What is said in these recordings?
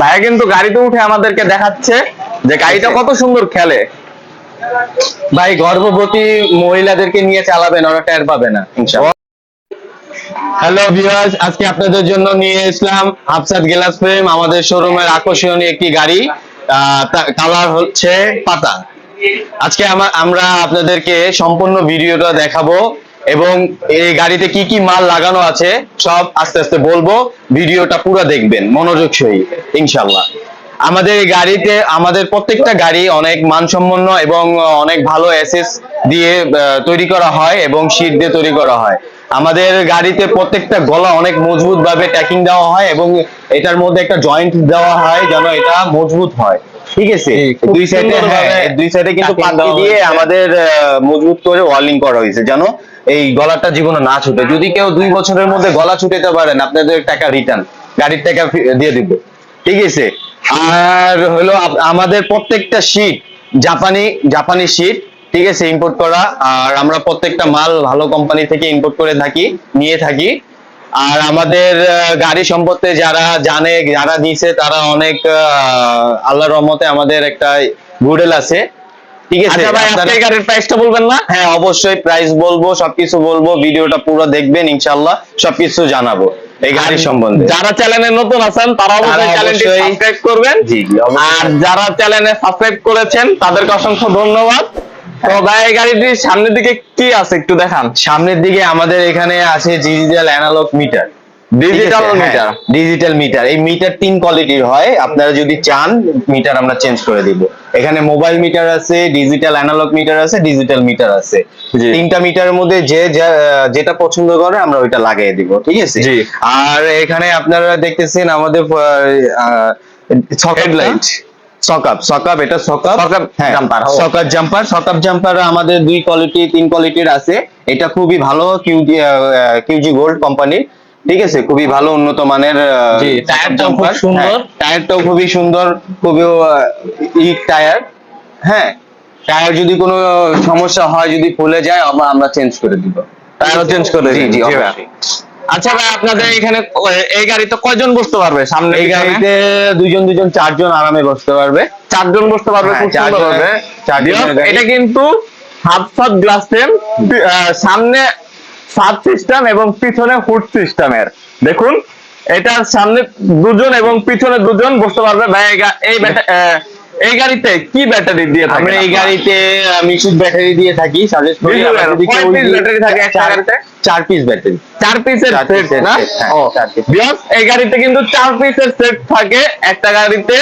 ভাইয়া কিন্তু গাড়িতে উঠে আমাদেরকে দেখাচ্ছে যে গাড়িটা কত সুন্দর খেলে। ভাই গর্ভবতী মহিলাদেরকে নিয়ে চালাবেন ওরা টের পাবে না হ্যালো ভিউয়ার্স আজকে আপনাদের জন্য নিয়ে এসলাম হাফসাদ গ্লাস ফ্রেম আমাদের শোরুমের আকর্ষণীয় একটি গাড়ি কালার হচ্ছে পাতা। আজকে আমরা আপনাদেরকে সম্পূর্ণ ভিডিওটা দেখাবো। এবং এই গাড়িতে কি কি মাল লাগানো আছে, সব আস্তে আস্তে বলব। ভিডিওটা পুরো দেখবেন, মনোযোগ সহিত ইনশাল্লাহ আমাদের গাড়িতে, আমাদের প্রত্যেকটা গাড়ি অনেক মানসম্পন্ন এবং অনেক ভালো এসএস দিয়ে তৈরি করা হয় এবং শীট দিয়ে তৈরি করা হয়। আমাদের গাড়িতে প্রত্যেকটা গলা অনেক মজবুত ভাবে ট্যাকিং দেওয়া হয় এবং এটার মধ্যে একটা জয়েন্ট দেওয়া হয় যেন এটা মজবুত হয়। ঠিক আছে? দুই সাইডে সুন্দরভাবে দুই সাইডে কিন্তু পাতি দিয়ে আমাদের মজবুত করে ওয়ার্লিং করা হয়েছে। যেন এই গলাটা জীবনে না ছুটে। যদি কেউ দুই বছরের মধ্যে গলা ছুটেতে পারেন আপনাদের টাকা রিটার্ন গাড়ির টাকা দিয়ে দিব। ঠিক আছে? আর হলো আমাদের প্রত্যেকটা শীট জাপানি জাপানি শীট ঠিক আছে ইম্পোর্ট করা। আর আমরা প্রত্যেকটা মাল ভালো কোম্পানি থেকে ইম্পোর্ট করে থাকি নিয়ে থাকি। আর আমাদের গাড়ি সম্পর্কে যারা জানে যারা দিছে তারা অনেক আল্লাহর রহমতে আমাদের একটা গুডেল আছে। ঠিক আছে? আচ্ছা ভাই গাড়ির প্রাইসটা বলবেন না? হ্যাঁ অবশ্যই প্রাইস বলব সবকিছু বলব ভিডিওটা পুরো দেখবেন ইনশাল্লাহ সবকিছু জানাব এই গাড়ি সম্বন্ধে। যারা চ্যানেলে নতুন আছেন তারা অবশ্যই চ্যানেলটি সাবস্ক্রাইব করবেন। জি আর যারা চ্যানেলে সাবস্ক্রাইব করেছেন তাদেরকে অসংখ্য ধন্যবাদ। তো ভাই গাড়িটির সামনের দিকে কি আছে একটু দেখান? সামনের দিকে আমাদের এখানে আছে digital analog meter digital meter digital meter এই মিটার তিন কোয়ালিটির হয়। আপনারা যদি চান মিটার আমরা চেঞ্জ করে দিব। এখানে মোবাইল মিটার আছে ডিজিটাল অ্যানালগ মিটার আছে ডিজিটাল মিটার আছে। তিনটা মিটারের মধ্যে যে যেটা পছন্দ করে আমরা ওইটা লাগিয়ে দিব ঠিক আছে? আর এখানে আপনারা দেখতেছেন আমাদের হেডলাইট সকাপ সকাপ এটা সকাপ সকাপ জাম্পার সকাপ জাম্পার আমাদের দুই কোয়ালিটি তিন কোয়ালিটির আছে। এটা খুবই ভালো কিউজি কিউজি গোল্ড কোম্পানির ঠিক আছে? খুবই ভালো উন্নত মানের টায়ারটাও খুব সুন্দর। হ্যাঁ, টায়ারটাও খুবই সুন্দর খুবই ইট টায়ার হ্যাঁ টায়ার যদি কোনো সমস্যা হয় যদি ফুলে যায় আমরা আমরা চেঞ্জ করে দিব। টায়ারও চেঞ্জ করে জি জি অবশ্যই। আচ্ছা ভাই আপনাদের এখানে এই গাড়িতে কয়জন বসতে পারবে সামনে এই গাড়িতে দুইজন দুইজন চারজন আরামে বসতে পারবে। চারজন বসতে পারবে হ্যাঁ, এটা কিন্তু হাফ সাত গ্লাস ফ্রেম সামনে সাত সিস্টেম এবং পিছনে হুড সিস্টেমের দেখুন এটার সামনে দুজন এবং পিছনে দুজন বসতে পারবে। ভাই এই এই গাড়িতে কি ব্যাটারি দিয়ে থাকেন আমরা এই? গাড়িতে মিশুক ব্যাটারি দিয়ে থাকি। সাজেস্ট করি battery থাকে চার- পিস ব্যাটারি। চার পিসের সেট না? হ্যাঁ, ও। বিকজ এই গাড়িতে কিন্তু চার পিসের সেট থাকে একটা গাড়িতে।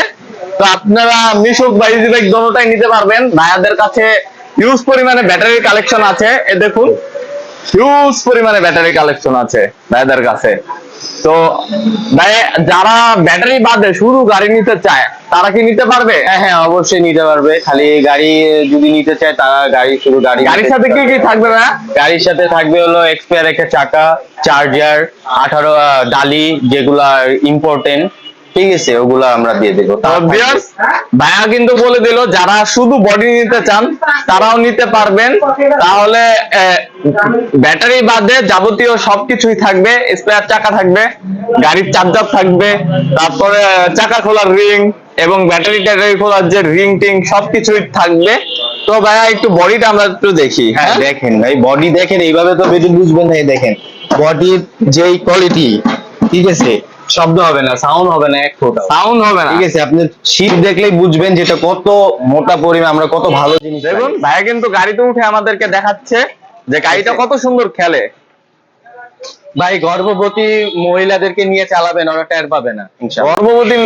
তো আপনারা মিশুক বা ইজি বাইক দোনোটাই নিতে পারবেন। ভাইয়াদের কাছে হিউজ পরিমাণে ব্যাটারির কালেকশন আছে। এ দেখুন হিউজ পরিমাণে ব্যাটারি কালেকশন আছে ভাইয়াদের কাছে। তো ভাই যারা ব্যাটারি বাদে শুধু গাড়ি নিতে চায় তারা কি নিতে পারবে? হ্যাঁ হ্যাঁ অবশ্যই নিতে পারবে। খালি গাড়ি যদি নিতে চায় তারা গাড়ি শুধু গাড়ি গাড়ির সাথে কি কি থাকবে না গাড়ির সাথে থাকবে হলো এক্সপায়ার একটা চাকা চার্জার আঠারো ডালি যেগুলা ইম্পর্টেন্ট ঠিক আছে ওগুলা আমরা দিয়ে দেবো। ভাইয়া কিন্তু বলে দিল যারা শুধু বডি নিতে চান তারাও নিতে পারবেন। তাহলে ব্যাটারি বাদে যাবতীয় সবকিছুই থাকবে স্পেয়ার চাকা থাকবে গাড়ির চার্জার থাকবে তারপরে চাকা খোলার রিং এবং ব্যাটারি ট্যাটারি খোলার যে রিং টিং সবকিছুই থাকবে। তো ভাইয়া একটু বডিটা আমরা একটু দেখি হ্যাঁ? হ্যাঁ দেখেন ভাই বডি দেখেন এইভাবে তো বেশি বুঝবেন না দেখেন। বডির যেই কোয়ালিটি ঠিক আছে? শব্দ হবে না সাউন্ড হবে না এক ফোঁটা। সাউন্ড হবে না। ঠিক আছে আপনি শীত দেখলেই বুঝবেন যেটা কত মোটা পরিমাণ আমরা কত ভালো জিনিস দেখুন ভাইয়া কিন্তু গাড়িতে উঠে আমাদেরকে দেখাচ্ছে যে গাড়িটা কত সুন্দর খেলে। ভাই গর্ভবতী মহিলাদেরকে নিয়ে চালাবেন ওরা টের পাবে না গর্ভবতী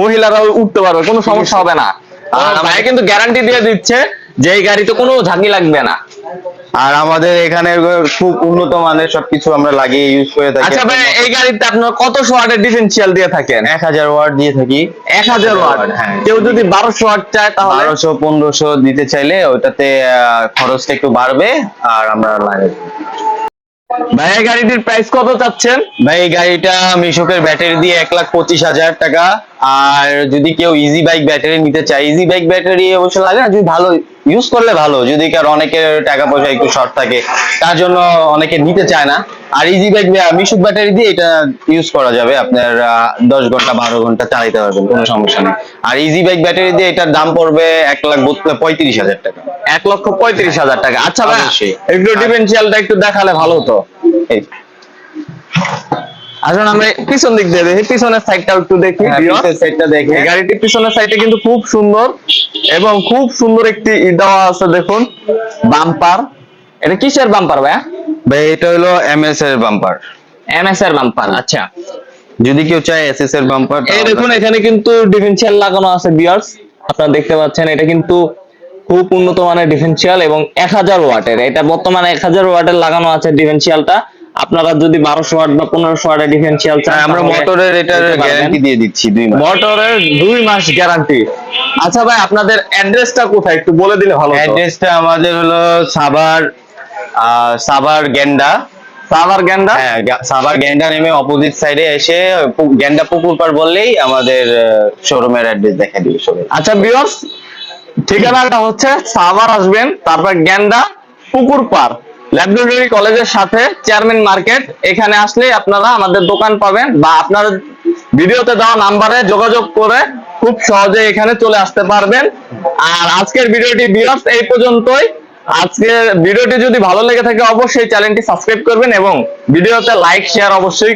মহিলারা উঠতে পারবে কোনো সমস্যা হবে না। আর ভাই কিন্তু গ্যারান্টি দিয়ে দিচ্ছে যে এই গাড়িতে কোনো ঝাঁকি লাগবে না। আর আমাদের এখানে খুব উন্নত মানের সবকিছু আমরা লাগিয়ে ইউজ করে থাকি। আচ্ছা ভাই এই গাড়িতে আপনার কত ওয়াটের ডিফারেন্সিয়াল দিয়ে থাকেন? এক হাজার ওয়াট দিয়ে থাকি। এক হাজার ওয়াট? হ্যাঁ। কেউ যদি বারোশো ওয়াট চায় তাহলে? বারোশো পনেরোশো দিতে চাইলে ওটাতে খরচটা একটু বাড়বে আর আমরা লাগাই। ভাই এই গাড়িটির প্রাইস কত চাচ্ছেন? ভাই এই গাড়িটা মিশুকের ব্যাটারি দিয়ে এক লাখ পঁচিশ হাজার টাকা। আর যদি কেউ ইজি বাইক ব্যাটারি নিতে চায় ইজি বাইক ব্যাটারি অবশ্য লাগে না যদি ভালো ইউজ করলে ভালো যদি কার অনেকের টাকা পয়সা একটু শর্ট থাকে তার জন্য অনেকে নিতে চায় না। আর ইজি বাইক মিশুক ব্যাটারি দিয়ে এটা ইউজ করা যাবে আপনার দশ ঘণ্টা বারো ঘণ্টা চালাইতে পারবেন কোনো সমস্যা নেই। আর ইজি বাইক ব্যাটারি দিয়ে এটার দাম পড়বে এক লাখ পঁয়ত্রিশ হাজার টাকা। এক লক্ষ পঁয়ত্রিশ হাজার টাকা। আচ্ছা ভাই একটু ডিফারেন্সিয়ালটা একটু দেখালে ভালো হতো। এই আসুন আমরা পিছন দিক দিয়ে দেখি পিছনের সাইডটাও একটু দেখি হ্যাঁ, viewers। সাইডটা দেখে। এই পিছনের সাইডে কিন্তু খুব সুন্দর এবং খুব সুন্দর একটি ই দেওয়া আছে দেখুন। বাম্পার। এটা কিসের বাম্পার ভাইয়া? ভাই এটা হলো এমএস এর বাম্পার। এমএস এর বাম্পার আচ্ছা। যদি কেউ চায় এসএস এর বাম্পার এই দেখুন এখানে কিন্তু ডিফারেন্সিয়াল লাগানো আছে বিয়ার্স আপনারা দেখতে পাচ্ছেন এটা কিন্তু খুব উন্নত মানের ডিফারেন্সিয়াল এবং এক হাজার ওয়াটের। এটা বর্তমানে এক হাজার ওয়াটের লাগানো আছে ডিফারেন্সিয়ালটা আপনারা যদি বারোশো ওয়াট বা পনেরোশো ওয়াটের ডিফারেন্সিয়াল চান হ্যাঁ, আমরা মোটরের এটার গ্যারান্টি দিয়ে দিচ্ছি দুই মাস। মোটরের দুই মাস গ্যারান্টি আচ্ছা ভাই আপনাদের অ্যাড্রেসটা কোথায়? একটু বলে দিলে ভালো অ্যাড্রেসটা আমাদের হলো সাভার সাভার গেন্ডা সাভার গ্যান্ডা? হ্যাঁ সাভার গেন্ডা নেমে অপোজিট সাইডে এসে গেন্ডা পুকুর পার বললেই আমাদের শোরুমের অ্যাড্রেস দেখা দিবে সবাই। আচ্ছা বিয়স ঠিকানাটা হচ্ছে সাভার আসবেন তারপর গ্যান্ডা পুকুর পার। ল্যাবরেটরি কলেজের সাথে চেয়ারম্যান মার্কেট এখানে আসলে আপনারা আমাদের দোকান পাবেন বা আপনার ভিডিওতে দেওয়া নাম্বারে যোগাযোগ করে খুব সহজে এখানে চলে আসতে পারবেন। আর আজকের ভিডিওটি বিয়স এই পর্যন্তই। আজকের ভিডিওটি যদি ভালো লেগে থাকে, অবশ্যই চ্যানেলটি সাবস্ক্রাইব করবেন এবং ভিডিওতে লাইক, শেয়ার অবশ্যই